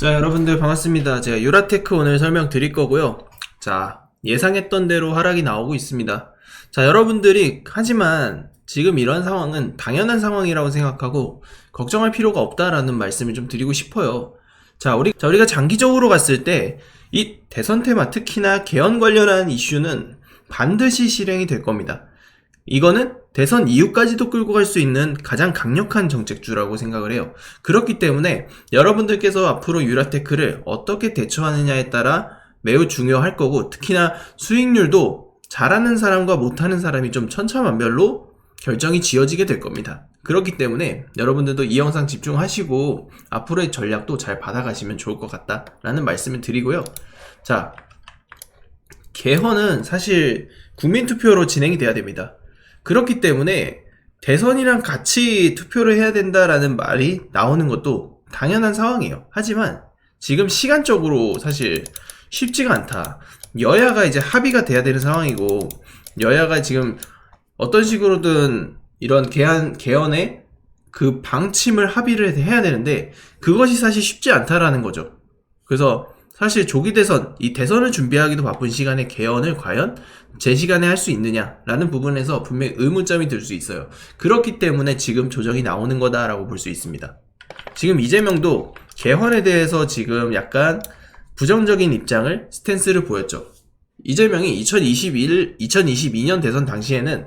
자 여러분들 반갑습니다. 제가 유라테크 오늘 설명 드릴 거고요. 자 예상했던 대로 하락이 나오고 있습니다. 자 여러분들이 하지만 지금 이런 상황은 당연한 상황이라고 생각하고 걱정할 필요가 없다라는 말씀을 좀 드리고 싶어요. 자 우리 자 우리가 장기적으로 갔을 때 이 대선 테마 특히나 개헌 관련한 이슈는 반드시 실행이 될 겁니다 이거는 대선 이후까지도 끌고 갈 수 있는 가장 강력한 정책주라고 생각을 해요. 그렇기 때문에 여러분들께서 앞으로 유라테크를 어떻게 대처하느냐에 따라 매우 중요할 거고 특히나 수익률도 잘하는 사람과 못하는 사람이 좀 천차만별로 결정이 지어지게 될 겁니다. 그렇기 때문에 여러분들도 이 영상 집중하시고 앞으로의 전략도 잘 받아가시면 좋을 것 같다라는 말씀을 드리고요. 자, 개헌은 사실 국민투표로 진행이 돼야 됩니다. 그렇기 때문에 대선이랑 같이 투표를 해야 된다라는 말이 나오는 것도 당연한 상황이에요. 하지만 지금 시간적으로 사실 쉽지가 않다. 여야가 이제 합의가 돼야 되는 상황이고 여야가 지금 어떤 식으로든 이런 개헌 개헌에 그 방침을 합의를 해야 되는데 그것이 사실 쉽지 않다라는 거죠. 그래서 사실 조기 대선, 이 대선을 준비하기도 바쁜 시간에 개헌을 과연 제 시간에 할 수 있느냐라는 부분에서 분명히 의문점이 들 수 있어요. 그렇기 때문에 지금 조정이 나오는 거다라고 볼 수 있습니다. 지금 이재명도 개헌에 대해서 지금 약간 부정적인 입장을 스탠스를 보였죠. 이재명이 2021, 2022년 대선 당시에는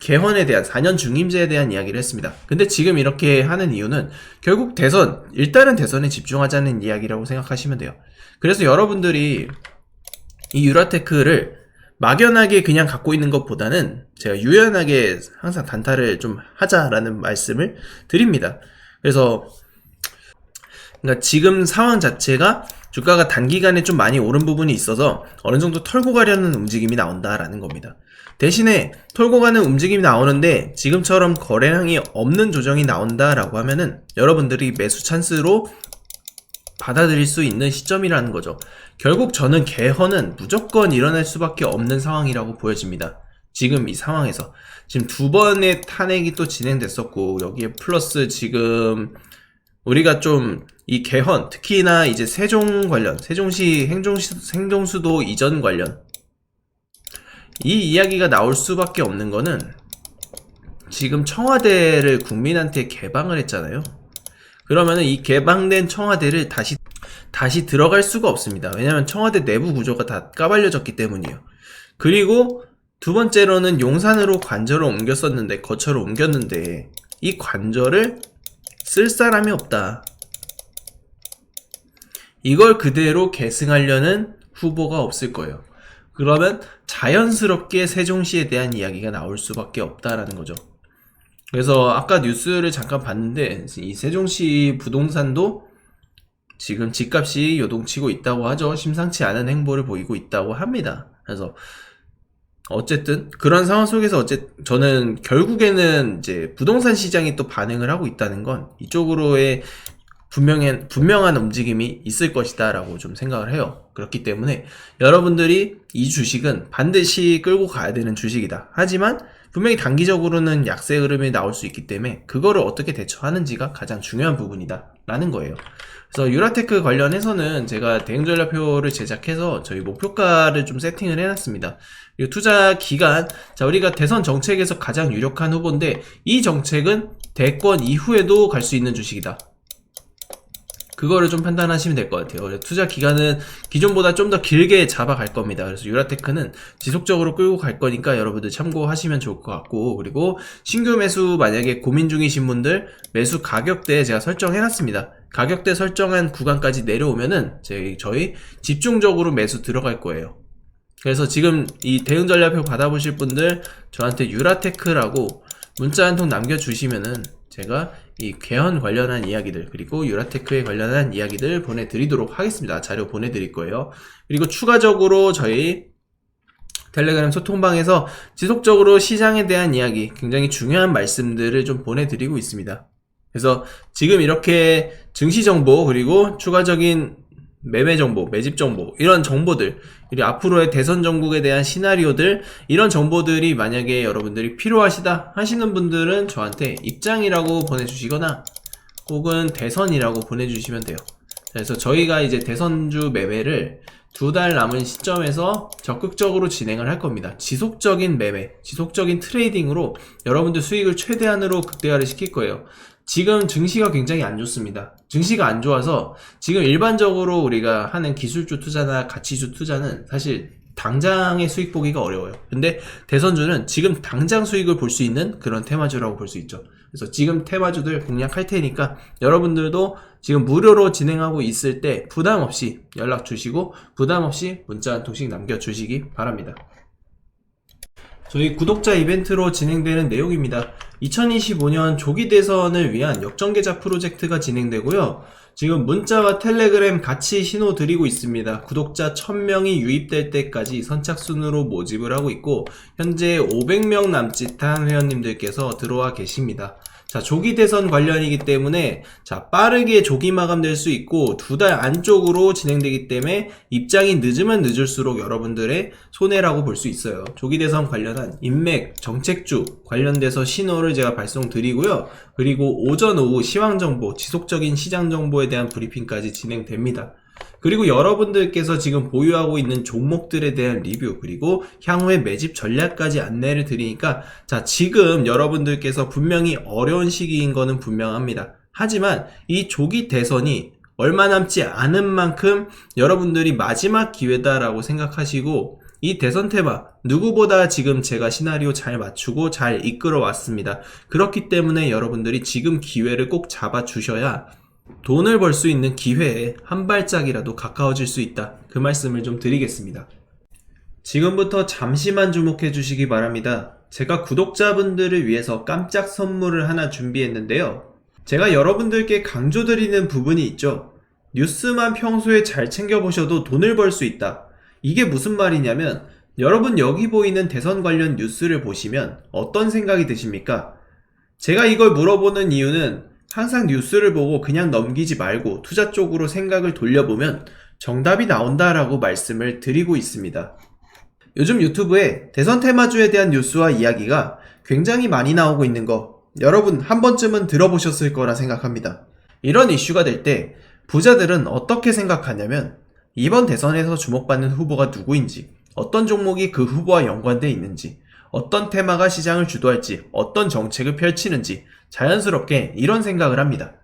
개헌에 대한 4년 중임제에 대한 이야기를 했습니다. 근데 지금 이렇게 하는 이유는 결국 대선, 일단은 대선에 집중하자는 이야기라고 생각하시면 돼요. 그래서 여러분들이 이 유라테크를 막연하게 그냥 갖고 있는 것보다는 제가 유연하게 항상 단타를 좀 하자라는 말씀을 드립니다. 그래서 그러니까 지금 상황 자체가 주가가 단기간에 좀 많이 오른 부분이 있어서 어느 정도 털고 가려는 움직임이 나온다라는 겁니다. 대신에 털고 가는 움직임이 나오는데 지금처럼 거래량이 없는 조정이 나온다라고 하면은 여러분들이 매수 찬스로 받아들일 수 있는 시점이라는 거죠. 결국 저는 개헌은 무조건 일어날 수밖에 없는 상황이라고 보여집니다. 지금 이 상황에서 지금 두 번의 탄핵이 또 진행됐었고 여기에 플러스 지금 우리가 좀 이 개헌 특히나 이제 세종 관련 세종시 행정시, 행정수도 이전 관련 이 이야기가 나올 수밖에 없는 거는 지금 청와대를 국민한테 개방을 했잖아요. 그러면은 이 개방된 청와대를 다시 다시 들어갈 수가 없습니다. 왜냐하면 청와대 내부 구조가 다 까발려졌기 때문이에요. 그리고 두 번째로는 용산으로 관저를 옮겼었는데 거처를 옮겼는데 이 관저를 쓸 사람이 없다. 이걸 그대로 계승하려는 후보가 없을 거예요. 그러면 자연스럽게 세종시에 대한 이야기가 나올 수밖에 없다라는 거죠. 그래서 아까 뉴스를 잠깐 봤는데 이 세종시 부동산도 지금 집값이 요동치고 있다고 하죠. 심상치 않은 행보를 보이고 있다고 합니다. 그래서 어쨌든 그런 상황 속에서 어쨌 저는 결국에는 이제 부동산 시장이 또 반응을 하고 있다는 건 이쪽으로의 분명한 분명한 움직임이 있을 것이다라고 좀 생각을 해요. 그렇기 때문에 여러분들이 이 주식은 반드시 끌고 가야 되는 주식이다. 하지만 분명히 단기적으로는 약세 흐름이 나올 수 있기 때문에 그거를 어떻게 대처하는지가 가장 중요한 부분이다. 라는 거예요. 그래서 유라테크 관련해서는 제가 대응 전략표를 제작해서 저희 목표가를 좀 세팅을 해놨습니다. 그리고 투자 기간, 자, 우리가 대선 정책에서 가장 유력한 후보인데 이 정책은 대권 이후에도 갈 수 있는 주식이다. 그거를 좀 판단하시면 될 것 같아요. 투자 기간은 기존보다 좀 더 길게 잡아갈 겁니다. 그래서 유라테크는 지속적으로 끌고 갈 거니까 여러분들 참고하시면 좋을 것 같고 그리고 신규 매수 만약에 고민 중이신 분들 매수 가격대 제가 설정해놨습니다. 가격대 설정한 구간까지 내려오면은 저희, 집중적으로 매수 들어갈 거예요. 그래서 지금 이 대응 전략표 받아보실 분들 저한테 유라테크라고 문자 한 통 남겨주시면은 제가 이 개헌 관련한 이야기들 그리고 유라테크에 관련한 이야기들 보내드리도록 하겠습니다. 자료 보내드릴 거예요. 그리고 추가적으로 저희 텔레그램 소통방에서 지속적으로 시장에 대한 이야기 굉장히 중요한 말씀들을 좀 보내드리고 있습니다. 그래서 지금 이렇게 증시 정보 그리고 추가적인 매매 정보, 매집 정보, 이런 정보들, 그리고 앞으로의 대선 전국에 대한 시나리오들, 이런 정보들이 만약에 여러분들이 필요하시다 하시는 분들은 저한테 입장이라고 보내주시거나, 혹은 대선이라고 보내주시면 돼요. 그래서 저희가 이제 대선주 매매를 두 달 남은 시점에서 적극적으로 진행을 할 겁니다. 지속적인 매매, 지속적인 트레이딩으로 여러분들 수익을 최대한으로 극대화를 시킬 거예요. 지금 증시가 굉장히 안 좋습니다. 증시가 안 좋아서 지금 일반적으로 우리가 하는 기술주 투자나 가치주 투자는 사실 당장의 수익 보기가 어려워요. 근데 대선주는 지금 당장 수익을 볼 수 있는 그런 테마주라고 볼 수 있죠. 그래서 지금 테마주들 공략할 테니까 여러분들도 지금 무료로 진행하고 있을 때 부담 없이 연락 주시고 부담 없이 문자 한 통씩 남겨 주시기 바랍니다. 저희 구독자 이벤트로 진행되는 내용입니다. 2025년 조기 대선을 위한 역전계좌 프로젝트가 진행되고요. 지금 문자와 텔레그램 같이 신호 드리고 있습니다. 구독자 1000명이 유입될 때까지 선착순으로 모집을 하고 있고 현재 500명 남짓한 회원님들께서 들어와 계십니다. 자, 조기 대선 관련이기 때문에 자, 빠르게 조기 마감될 수 있고 두 달 안쪽으로 진행되기 때문에 입장이 늦으면 늦을수록 여러분들의 손해라고 볼 수 있어요. 조기 대선 관련한 인맥, 정책주 관련돼서 신호를 제가 발송드리고요. 그리고 오전 오후 시황 정보, 지속적인 시장 정보에 대한 브리핑까지 진행됩니다. 그리고 여러분들께서 지금 보유하고 있는 종목들에 대한 리뷰 그리고 향후의 매집 전략까지 안내를 드리니까 자 지금 여러분들께서 분명히 어려운 시기인 거는 분명합니다. 하지만 이 조기 대선이 얼마 남지 않은 만큼 여러분들이 마지막 기회다라고 생각하시고 이 대선 테마 누구보다 지금 제가 시나리오 잘 맞추고 잘 이끌어 왔습니다. 그렇기 때문에 여러분들이 지금 기회를 꼭 잡아 주셔야 돈을 벌 수 있는 기회에 한 발짝이라도 가까워질 수 있다. 그 말씀을 좀 드리겠습니다. 지금부터 잠시만 주목해 주시기 바랍니다. 제가 구독자분들을 위해서 깜짝 선물을 하나 준비했는데요. 제가 여러분들께 강조드리는 부분이 있죠. 뉴스만 평소에 잘 챙겨보셔도 돈을 벌 수 있다. 이게 무슨 말이냐면, 여러분 여기 보이는 대선 관련 뉴스를 보시면 어떤 생각이 드십니까? 제가 이걸 물어보는 이유는 항상 뉴스를 보고 그냥 넘기지 말고 투자 쪽으로 생각을 돌려보면 정답이 나온다라고 말씀을 드리고 있습니다. 요즘 유튜브에 대선 테마주에 대한 뉴스와 이야기가 굉장히 많이 나오고 있는 거 여러분 한 번쯤은 들어보셨을 거라 생각합니다. 이런 이슈가 될 때 부자들은 어떻게 생각하냐면 이번 대선에서 주목받는 후보가 누구인지 어떤 종목이 그 후보와 연관돼 있는지 어떤 테마가 시장을 주도할지 어떤 정책을 펼치는지 자연스럽게 이런 생각을 합니다.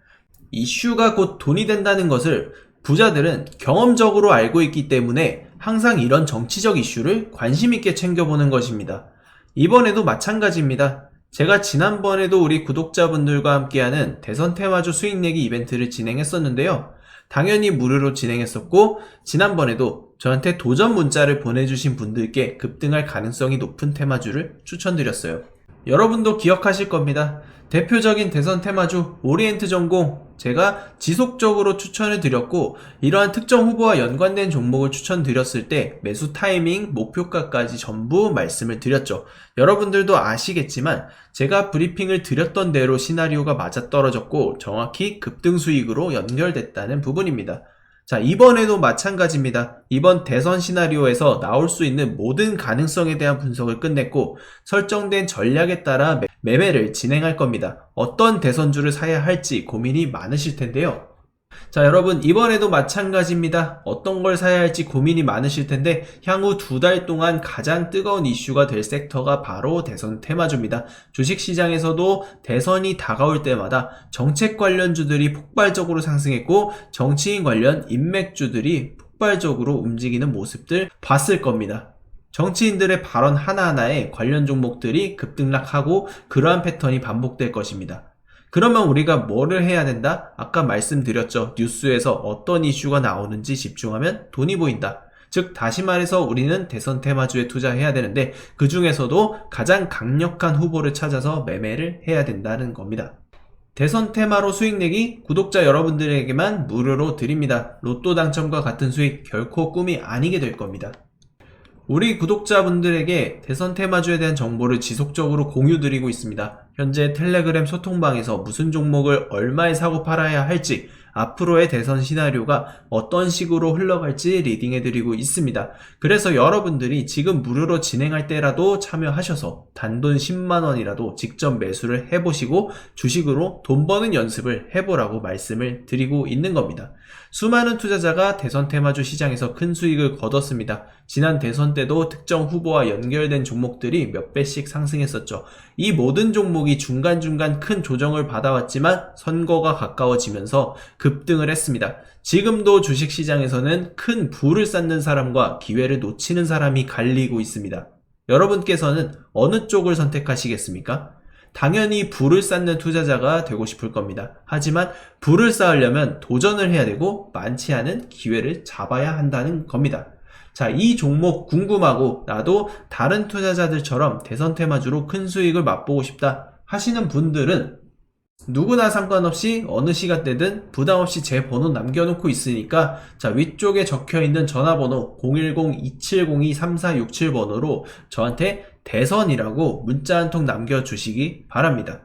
이슈가 곧 돈이 된다는 것을 부자들은 경험적으로 알고 있기 때문에 항상 이런 정치적 이슈를 관심있게 챙겨보는 것입니다. 이번에도 마찬가지입니다. 제가 지난번에도 우리 구독자분들과 함께하는 대선 테마주 수익 내기 이벤트를 진행했었는데요. 당연히 무료로 진행했었고, 지난번에도 저한테 도전 문자를 보내주신 분들께 급등할 가능성이 높은 테마주를 추천드렸어요. 여러분도 기억하실 겁니다. 대표적인 대선 테마주 오리엔트 전공 제가 지속적으로 추천을 드렸고 이러한 특정 후보와 연관된 종목을 추천드렸을 때 매수 타이밍, 목표가까지 전부 말씀을 드렸죠. 여러분들도 아시겠지만 제가 브리핑을 드렸던 대로 시나리오가 맞아떨어졌고 정확히 급등 수익으로 연결됐다는 부분입니다. 자, 이번에도 마찬가지입니다. 이번 대선 시나리오에서 나올 수 있는 모든 가능성에 대한 분석을 끝냈고 설정된 전략에 따라 매- 매매를 진행할 겁니다. 어떤 대선주를 사야 할지 고민이 많으실 텐데요. 자, 여러분, 이번에도 마찬가지입니다. 어떤 걸 사야 할지 고민이 많으실 텐데, 향후 두 달 동안 가장 뜨거운 이슈가 될 섹터가 바로 대선 테마주입니다. 주식시장에서도 대선이 다가올 때마다 정책 관련주들이 폭발적으로 상승했고, 정치인 관련 인맥주들이 폭발적으로 움직이는 모습들 봤을 겁니다. 정치인들의 발언 하나하나에 관련 종목들이 급등락하고 그러한 패턴이 반복될 것입니다. 그러면 우리가 뭐를 해야 된다? 아까 말씀드렸죠. 뉴스에서 어떤 이슈가 나오는지 집중하면 돈이 보인다. 즉, 다시 말해서 우리는 대선 테마주에 투자해야 되는데, 그 중에서도 가장 강력한 후보를 찾아서 매매를 해야 된다는 겁니다. 대선 테마로 수익 내기 구독자 여러분들에게만 무료로 드립니다. 로또 당첨과 같은 수익 결코 꿈이 아니게 될 겁니다. 우리 구독자분들에게 대선 테마주에 대한 정보를 지속적으로 공유 드리고 있습니다. 현재 텔레그램 소통방에서 무슨 종목을 얼마에 사고 팔아야 할지, 앞으로의 대선 시나리오가 어떤 식으로 흘러갈지 리딩해드리고 있습니다. 그래서 여러분들이 지금 무료로 진행할 때라도 참여하셔서 단돈 10만원이라도 직접 매수를 해보시고 주식으로 돈 버는 연습을 해보라고 말씀을 드리고 있는 겁니다. 수많은 투자자가 대선 테마주 시장에서 큰 수익을 거뒀습니다. 지난 대선 때도 특정 후보와 연결된 종목들이 몇 배씩 상승했었죠. 이 모든 종목이 중간중간 큰 조정을 받아왔지만 선거가 가까워지면서 급등을 했습니다. 지금도 주식시장에서는 큰 부를 쌓는 사람과 기회를 놓치는 사람이 갈리고 있습니다. 여러분께서는 어느 쪽을 선택하시겠습니까? 당연히 부를 쌓는 투자자가 되고 싶을 겁니다. 하지만 부를 쌓으려면 도전을 해야 되고 많지 않은 기회를 잡아야 한다는 겁니다. 자, 이 종목 궁금하고 나도 다른 투자자들처럼 대선 테마주로 큰 수익을 맛보고 싶다 하시는 분들은 누구나 상관없이 어느 시간대든 부담 없이 제 번호 남겨놓고 있으니까 자 위쪽에 적혀 있는 전화번호 010-2702-3467번호로 저한테 대선이라고 문자 한 통 남겨주시기 바랍니다.